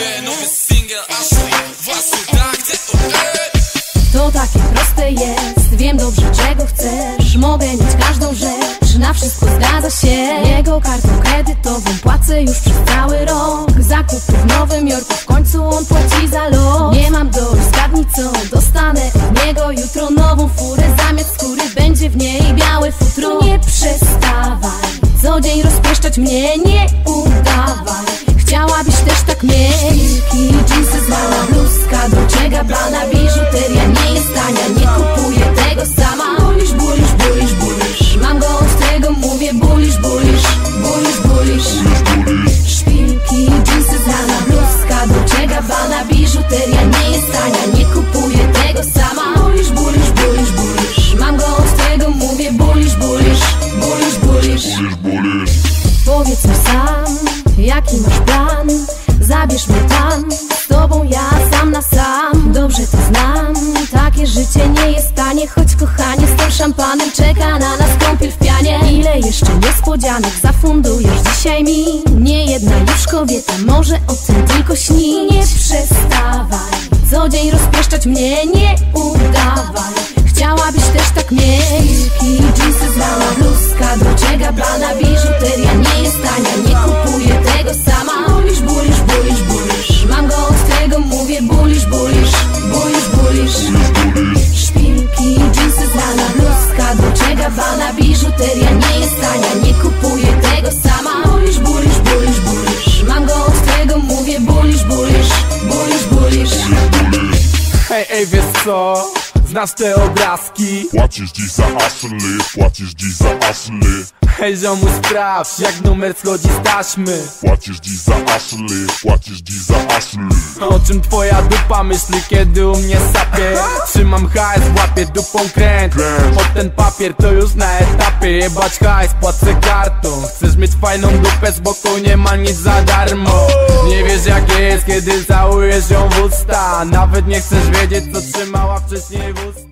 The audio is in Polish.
Nowy single, aż własny trakcie To takie proste jest, wiem dobrze czego chcesz. Mogę mieć każdą rzecz, na wszystko zgadza się. Jego kartą kredytową płacę już przez cały rok. Zakupy w Nowym Jorku, w końcu on płaci za lot. Nie mam dość, zgadnij co, dostanę od niego jutro nową furę. Zamiast skóry będzie w niej białe futro Nie przestawaj, co dzień rozpieszczać mnie, nie biżuteria Nie kupuję tego sama. Bulisz, bulisz, bulisz, bulisz. Mam go od tego, mówię bulisz, bulisz. Bulisz, bulisz. Powiedz mi sam, jaki masz plan. Zabierz mnie tam, z tobą ja sam na sam. Dobrze to znam, takie życie nie jest tanie Choć kochanie z tym szampanem czeka na nas kąpiel w pianie. Ile jeszcze niespodzianek zafundujesz dzisiaj mi? Nie jedna już kobieta może o tym tylko śni dzień rozpieszczać mnie Nie udawaj, chciałabyś też tak mieć. Wilki, jeansy, znana bluzka Dolce Gabbana, biżuteria nie jest tania. Nie kupuję tego sama ej, wiesz co? Znasz te obrazki? Płacisz dziś za Ashley, płacisz dziś za Ashley Hej, ziomu, sprawdź, jak numer schodzi z taśmy Płacisz dziś za Ashley, płacisz dziś za Ashley. O czym twoja dupa myśli, kiedy u mnie sapie? Trzymam hajs, łapię dupą kręt. Od ten papier to już na etapie. Jebać hajs, płacę kartą. Chcesz mieć fajną dupę, z boku nie ma nic za darmo. Nie wiesz jak jest, kiedy całujesz ją w usta. Nawet nie chcesz wiedzieć, co trzymała wcześniej w usta